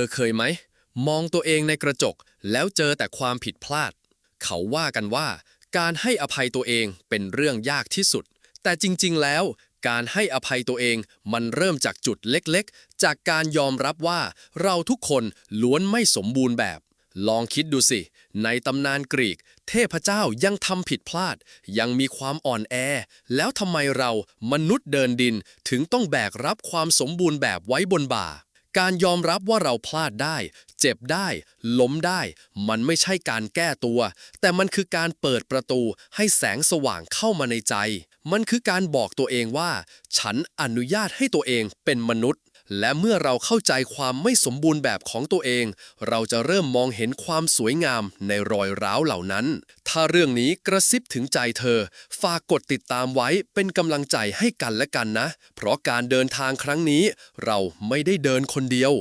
อเคยไหม มองตัวเองในกระจก แล้วเจอแต่ความผิดพลาด เขาว่ากันว่า การให้อภัยตัวเองเป็นเรื่องยากที่สุด แต่จริงๆ แล้ว การให้อภัยตัวเองมันเริ่มจากจุดเล็กๆ จากการยอมรับว่า เราทุกคนล้วนไม่สมบูรณ์แบบ ลองคิดดูสิ ในตำนานกรีก เทพเจ้ายังทำผิดพลาด ยังมีความอ่อนแอ แล้วทำไมเรามนุษย์เดินดินถึงต้องแบกรับความสมบูรณ์แบบไว้บนบ่า การยอมรับว่าเราพลาดได้ เจ็บได้ ล้มได้ มันไม่ใช่การแก้ตัว แต่มันคือการเปิดประตูให้แสงสว่างเข้ามาในใจ มันคือการบอกตัวเองว่า ฉันอนุญาตให้ตัวเองเป็นมนุษย์ และเมื่อเราเข้าใจความไม่สมบูรณ์แบบของตัวเอง เราจะเริ่มมองเห็นความสวยงามในรอยร้าวเหล่านั้น ถ้าเรื่องนี้กระซิบถึงใจเธอ ฝากกดติดตามไว้เป็นกำลังใจให้กันและกันนะ เพราะการเดินทางครั้งนี้เราไม่ได้เดินคนเดียว